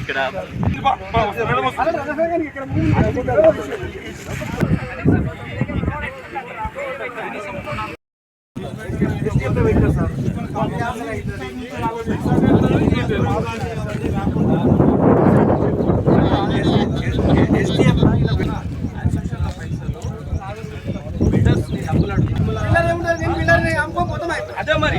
ఇక్కడ అదే మరి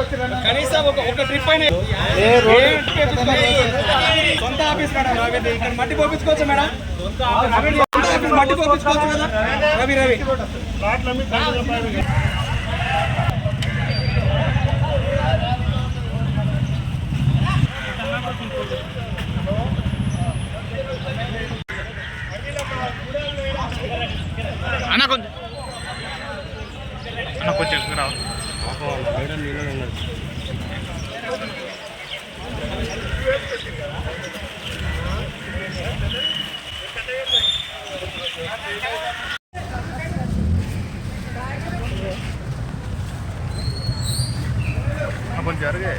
కనీసం ఒక ఒక ట్రిప్ అయినా సొంత ఆఫీస్ మేడం రవి ఇక్కడ మట్టి పోపించుకోవచ్చు మేడం. సొంత ఆఫీస్ మట్టి పోపించుకోవచ్చు కదా? రవి రవి అన్న కొంచెం అన్న కొంచెం రావు కొంచెం జరిగే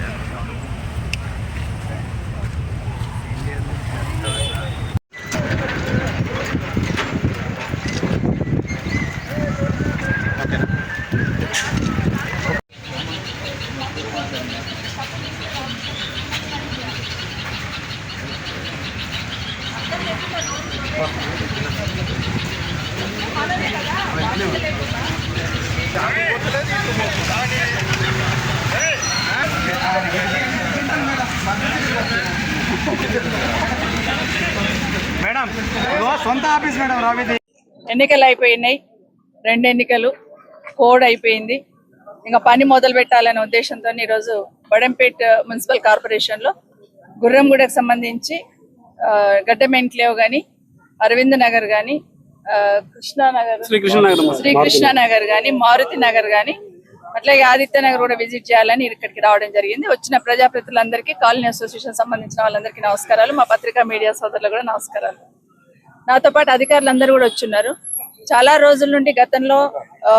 మేడం ఇదిగో సొంత ఆఫీస్ మేడం రవిది ఎన్నికలు అయిపోయినాయి. రెండు ఎన్నికలు కోడ్ అయిపోయింది. ఇంకా పని మొదలు పెట్టాలనే ఉద్దేశంతో ఈరోజు బడంపేట్ మున్సిపల్ కార్పొరేషన్లో గుర్రంగూడకు సంబంధించి ఆ, గడ్డం ఎన్క్లేవ్ కానీ అరవింద్ నగర్ కానీ కృష్ణానగర్ శ్రీకృష్ణ నగర్ కానీ మారుతి నగర్ కానీ అట్లాగే ఆదిత్య నగర్ కూడా విజిట్ చేయాలని ఇక్కడికి రావడం జరిగింది. వచ్చిన ప్రజాప్రతినిధులందరికీ కాలనీ అసోసియేషన్ సంబంధించిన వాళ్ళందరికీ నమస్కారాలు. మా పత్రికా మీడియా సోదరులు కూడా నమస్కారాలు. నాతో పాటు అధికారులు అందరూ కూడా వచ్చున్నారు. చాలా రోజుల నుండి గతంలో ఆ,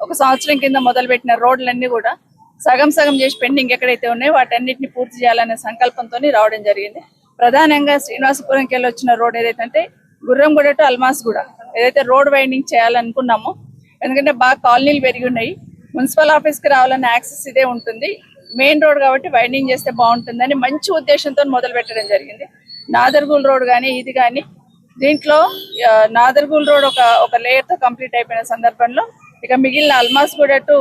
ఒక సంవత్సరం కింద మొదలుపెట్టిన రోడ్లన్నీ కూడా సగం సగం చేసి పెండింగ్ ఎక్కడైతే ఉన్నాయో వాటన్నిటిని పూర్తి చేయాలనే సంకల్పంతో రావడం జరిగింది. ప్రధానంగా శ్రీనివాసపురంకి వెళ్ళి వచ్చిన రోడ్ ఏదైతే అంటే గుర్రంగూడ టు అల్మాస్గూడ ఏదైతే రోడ్ వైండింగ్ చేయాలనుకున్నామో ఎందుకంటే బాగా కాలనీలు పెరిగి ఉన్నాయి మున్సిపల్ ఆఫీస్కి రావాలన్న యాక్సెస్ ఇదే ఉంటుంది మెయిన్ రోడ్ కాబట్టి వైండింగ్ చేస్తే బాగుంటుందని మంచి ఉద్దేశంతో మొదలు పెట్టడం జరిగింది. నాదర్గూల్ రోడ్ కానీ ఇది కానీ దీంట్లో ఆ, నాదర్గూల్ రోడ్ ఒక ఒక లేయర్తో కంప్లీట్ అయిపోయిన సందర్భంలో ఇక మిగిలిన అల్మాస్గూడ టు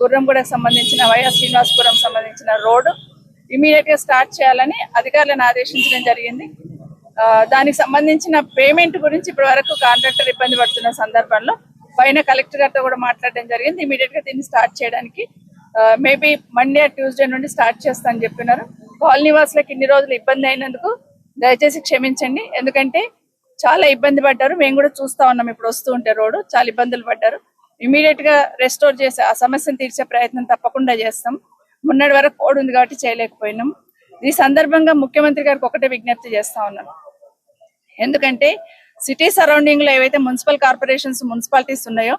గుర్రంగూడకు సంబంధించిన వైఎస్ శ్రీనివాసపురం సంబంధించిన రోడ్డు ఇమీడియట్గా స్టార్ట్ చేయాలని అధికారులను ఆదేశించడం జరిగింది. ఆ, దానికి సంబంధించిన పేమెంట్ గురించి ఇప్పటి వరకు కాంట్రాక్టర్ ఇబ్బంది పడుతున్న సందర్భంలో పైన కలెక్టర్ గారితో కూడా మాట్లాడడం జరిగింది. ఇమీడియట్గా దీన్ని స్టార్ట్ చేయడానికి మేబీ మండే ట్యూస్డే నుండి స్టార్ట్ చేస్తా అని చెప్పినారు. కాలనీ వాసులకు ఇన్ని రోజులు ఇబ్బంది అయినందుకు దయచేసి క్షమించండి. ఎందుకంటే చాలా ఇబ్బంది పడ్డారు. మేము కూడా చూస్తా ఉన్నాం ఇప్పుడు వస్తూ ఉంటే రోడ్డు. చాలా ఇబ్బందులు పడ్డారు. ఇమీడియట్గా రెస్టోర్ చేసే ఆ సమస్యను తీర్చే ప్రయత్నం తప్పకుండా చేస్తాం. మొన్నటి వరకు కోడ్ ఉంది కాబట్టి చేయలేకపోయినాం. ఈ సందర్భంగా ముఖ్యమంత్రి గారికి ఒకటే విజ్ఞప్తి చేస్తా ఉన్నాం. ఎందుకంటే సిటీ సరౌండింగ్లో ఏవైతే మున్సిపల్ కార్పొరేషన్స్ మున్సిపాలిటీస్ ఉన్నాయో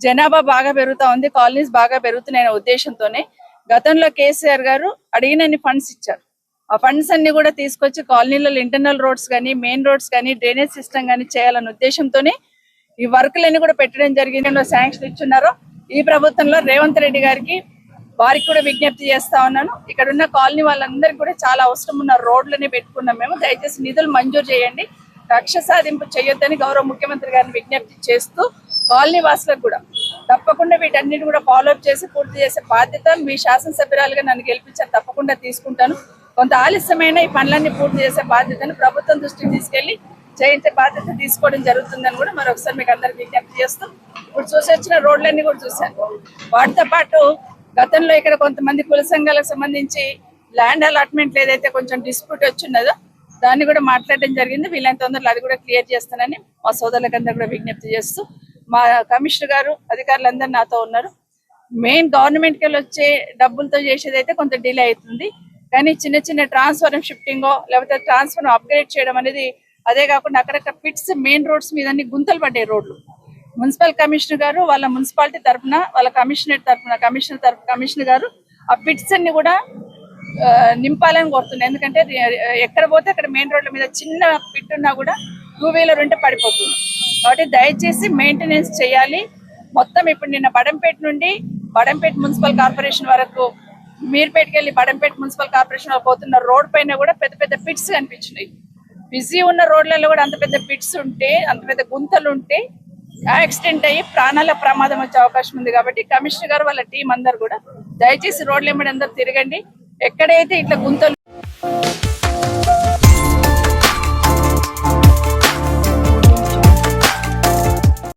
జనాభా బాగా పెరుగుతా ఉంది కాలనీస్ బాగా పెరుగుతున్నాయనే ఉద్దేశంతోనే గతంలో కేసీఆర్ గారు అడిగినన్ని ఫండ్స్ ఇచ్చారు. ఫండ్స్ అన్ని కూడా తీసుకొచ్చి కాలనీలలో ఇంటర్నల్ రోడ్స్ కానీ మెయిన్ రోడ్స్ కానీ డ్రైనేజ్ సిస్టమ్ కానీ చేయాలన్న ఉద్దేశంతోనే ఈ వర్క్లన్నీ కూడా పెట్టడం జరిగింది. శాంక్షన్ ఇచ్చున్నారు ఈ ప్రభుత్వంలో రేవంత్ రెడ్డి గారికి వారికి కూడా విజ్ఞప్తి చేస్తా ఉన్నాను. ఇక్కడ ఉన్న కాలనీ వాళ్ళందరికీ కూడా చాలా అవసరం ఉన్న రోడ్లని పెట్టుకున్నాం మేము. దయచేసి నిధులు మంజూరు చేయండి. కక్ష సాధింపు చేయొద్దని గౌరవ ముఖ్యమంత్రి గారిని విజ్ఞప్తి చేస్తూ కాలనీ వాసులకు కూడా తప్పకుండా వీటన్నిటి కూడా ఫాలో అప్ చేసి పూర్తి చేసే బాధ్యత మీ శాసనసభ్యురాలుగా నన్ను గెలిపించారు. తప్పకుండా తీసుకుంటాను. కొంత ఆలస్యమైన ఈ పనులన్నీ పూర్తి చేసే బాధ్యతను ప్రభుత్వం దృష్టికి తీసుకెళ్ళి చేయించే బాధ్యత తీసుకోవడం జరుగుతుందని కూడా మరొకసారి మీకు అందరికి విజ్ఞప్తి చేస్తూ ఇప్పుడు చూసి వచ్చిన రోడ్లన్నీ కూడా చూశాను వాటితో పాటు గతంలో ఇక్కడ కొంతమంది కుల సంఘాలకు సంబంధించి ల్యాండ్ అలాట్మెంట్ ఏదైతే కొంచెం డిస్ప్యూట్ వచ్చిన్నదో దాన్ని కూడా మాట్లాడడం జరిగింది. వీళ్ళంత తొందరలో అది కూడా క్లియర్ చేస్తానని మా సోదరులకందరూ కూడా విజ్ఞప్తి చేస్తూ మా కమిషనర్ గారు అధికారులందరూ నాతో ఉన్నారు. మెయిన్ గవర్నమెంట్కి వెళ్ళి వచ్చే డబ్బులతో చేసేది అయితే కొంత డిలే అవుతుంది. కానీ చిన్న చిన్న ట్రాన్స్ఫార్మ్ షిఫ్టింగో లేకపోతే ట్రాన్స్ఫర్ అప్గ్రేడ్ చేయడం అనేది అదే కాకుండా అక్కడక్కడ పిట్స్ మెయిన్ రోడ్స్ మీద అన్ని గుంతలు పడ్డాయి రోడ్లు. మున్సిపల్ కమిషనర్ గారు వాళ్ళ మున్సిపాలిటీ తరఫున వాళ్ళ కమిషనర్ తరఫున కమిషనర్ తరఫు కమిషనర్ గారు ఆ పిట్స్ అన్ని కూడా నింపాలని కోరుతున్నాయి. ఎందుకంటే ఎక్కడ పోతే అక్కడ మెయిన్ రోడ్ల మీద చిన్న పిట్ ఉన్నా కూడా టూ వీలర్ ఉంటే పడిపోతుంది. కాబట్టి దయచేసి మెయింటెనెన్స్ చేయాలి. మొత్తం ఇప్పుడు నిన్న బడంపేట నుండి బడంపేట మున్సిపల్ కార్పొరేషన్ వరకు మీర్పేటకి వెళ్ళి బడంపేట మున్సిపల్ కార్పొరేషన్ పోతున్న రోడ్ పైన కూడా పెద్ద పెద్ద పిట్స్ కనిపించినాయి. బిజీ ఉన్న రోడ్లలో కూడా అంత పెద్ద పిట్స్ ఉంటే అంత పెద్ద గుంతలు ఉంటే యాక్సిడెంట్ అయ్యి ప్రాణాల ప్రమాదం వచ్చే అవకాశం ఉంది కాబట్టి కమిషనర్ గారు వాళ్ళ టీం అందరు కూడా దయచేసి రోడ్ల ఎమ్మడి అందరు తిరగండి. ఎక్కడైతే ఇట్లా గుంతలు